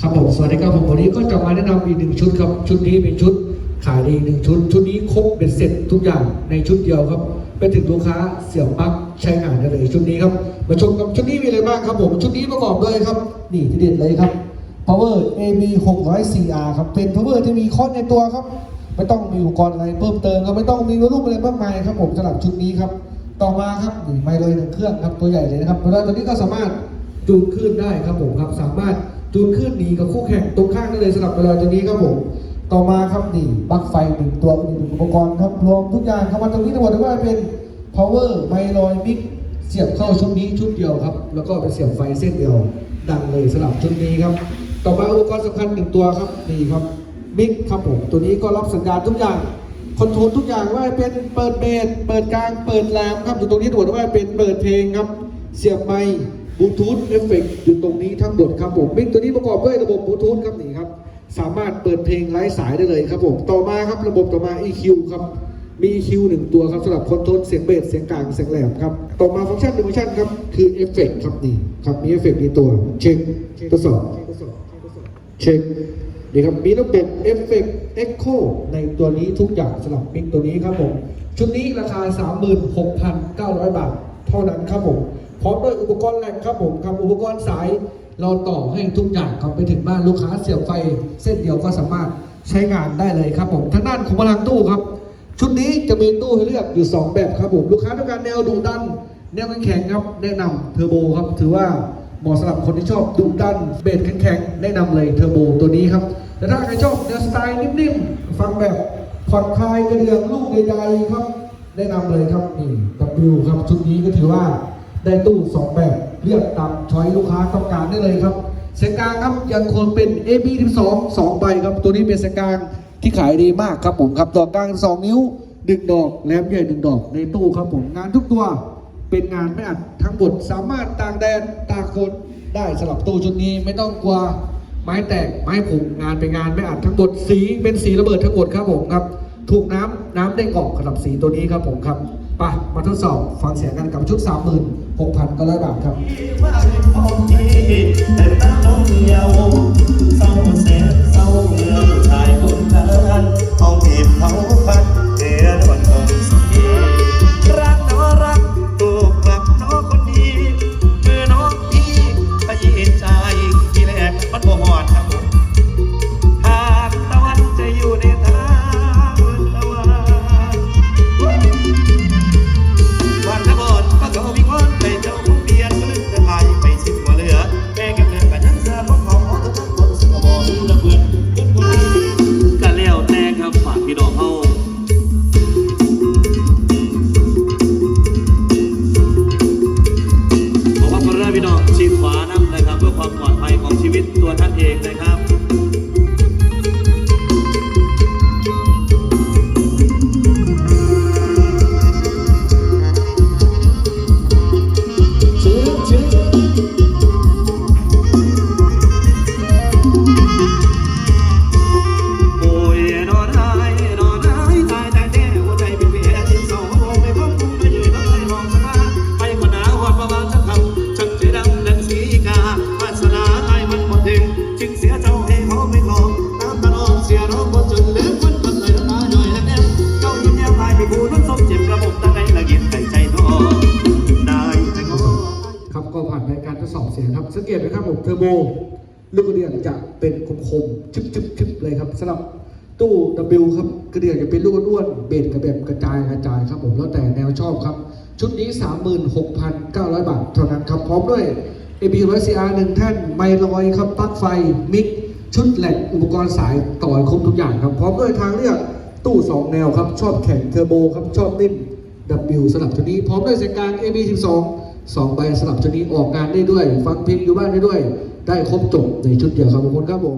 ครับผมสวัสดีครับผมวันนี้ก็จะมาแนะนำอีกหนึ่งชุดครับ ชุดนี้เป็นชุดขายดีหนึ่งชุด ชุดนี้ครบเป็นเสร็จทุกอย่างในชุดเดียวครับไปถึงลูกค้าเสียบปลั๊กใช้งานได้เลยชุดนี้ครับมาชมกับชุดนี้มีอะไรบ้างครับผมชุดนี้ประกอบด้วยครับ นี่ที่เด็ดเลยครับ power AB 600 CR ครับเป็น power ที่มีคอนในตัวครับ ไม่ต้องมีอุปกรณ์อะไรเพิ่มเติมครับไม่ต้องมีวัสดุอะไรมากมายครับผมสำหรับชุดนี้ครับต่อมาครับนี่ไม่เลยหนึ่งเครื่องครับตัวใหญ่เลยนะครับแล้วตัวนี้ก็สามารถจูนขึ้นได้ครับผมครับสามารถ จูนขึ้นหนีกับคู่แข่งตรงข้างได้เลยสำหรับเวลาตัวนี้ครับผมต่อมาครับนี่ปลั๊กไฟหนึ่งตัวอีกหนึ่งอุปกรณ์ครับรวมทุกอย่างเข้ามาตรงนี้ทั้งหมดเรียกว่าเป็น power ไมลอยมิกเสียบเข้าชุดนี้ชุดเดียวครับ แล้วก็เป็นเสียบไฟเส้นเดียว ดังเลยสำหรับชุดนี้ครับ ต่อมาอุปกรณ์สำคัญหนึ่งตัวครับนี่ครับมิกครับผมตัวนี้ก็รับสัญญาณทุกอย่างคอนโทรลทุกอย่างว่าเป็นเปิดเบสเปิดกลางเปิดแรมครับอยู่ตรงนี้ตัวว่าเป็นเปิดเพลงครับ เสียบไมค์ บลูทูธเอฟเฟกอยู่ตรงนี้ทั้งหมดครับผมมิกตัวนี้ประกอบด้วยระบบบลูทูธครับนี่ครับ สามารถเปิดเพลงไร้สายได้เลยครับผมต่อมาครับระบบต่อมา EQ ครับมี EQ หนึ่งตัวครับสำหรับคอนโทรลเสียงเบสเสียงกลางเสียงแหลมครับต่อมาฟังก์ชันหนึ่งฟังก์ชันครับคือเอฟเฟกครับนี่ครับมีเอฟเฟกในตัวเช็คทดสอบเช็คนี่ครับมีระบบเอฟเฟกต์เอ็กโคในตัวนี้ทุกอย่างสำหรับมิกตัวนี้ครับผมชุดนี้ราคา 36,900 บาท เท่านั้นครับผมพร้อมด้วยอุปกรณ์แหลกครับผมครับอุปกรณ์สาย เราต่อให้ทุกอย่างครับไปถึงบ้านลูกค้าเสียบไฟ เส้นเดียวก็สามารถใช้งานได้เลยครับผมทางด้านของพลังตู้ครับ ชุดนี้จะมีตู้ให้เลือกอยู่ 2 แบบครับผมลูกค้าต้องการแนวดุดัน แนวแข็งครับแนะนำเทอร์โบครับถือว่าเหมาะสำหรับคนที่ชอบดุดันเบสแข็งๆแนะนำเลยเทอร์โบตัวนี้ครับแต่ถ้าใครชอบแนวสไตล์นิ่มๆฟังแบบผ่อนคลายกระเดื่องลูกใดๆครับ แนะนำเลยครับนี่ W ครับชุดนี้ก็ถือว่าได้ตู้ 2 แบบเลือกตามช้อยลูกค้าต้องการได้เลยครับเสียงกลางครับยังคงเป็น AB12 2ใบครับ ตัวนี้เป็นเสียงกลางที่ขายดีมากครับผมครับดอกกลาง 2 นิ้วดึงดอกแหลมใหญ่หนึ่งดอกในตู้ครับผมงานทุกตัวเป็นงานไม่อัดทั้งหมดสามารถต่ากแดดตากฝนได้สำหรับตู้ชุดนี้ไม่ต้องกลัวไม้แตกไม้ผุงานเป็นงานไม่อัดทั้งหมดสีเป็นสีระเบิดทั้งหมดครับผมครับ ถูกน้ำน้ำเด้งออกสำหรับสีตัวนี้ครับผมครับไปมาทดสอบฟังเสียงกันกับชุด 36,900บาทครับว่าเป็นของที่แล้วกันครับ การทดสอบเสียงครับ สังเกตไหมครับผมเทอร์โบลูกกระเดื่องจะเป็นคมๆชึบๆเลยครับสำหรับตู้ W ครับกระเดื่องจะเป็นลูกอ้วนเบสกับแบบกระจายกระจายครับผมแล้วแต่แนวชอบครับ ชุดนี้ 36,900 บาทเท่านั้นครับพร้อมด้วย AB 100 CR 1แท่นไมลอยครับปลั๊กไฟมิกชุดแหลกอุปกรณ์สายต่อให้ครบทุกอย่างครับ พร้อมด้วยทางเลือกตู้ 2 แนวครับ ชอบแข็งเทอร์โบครับ ชอบนิ่ม W สลับชุดนี้ พร้อมด้วยเสียงกลาง AB 12 สองใบสลับชนีออกงานได้ด้วย ฟังเพลงอยู่บ้านได้ด้วย ได้ครบจบในชุดเดียวครับขอบคุณครับผม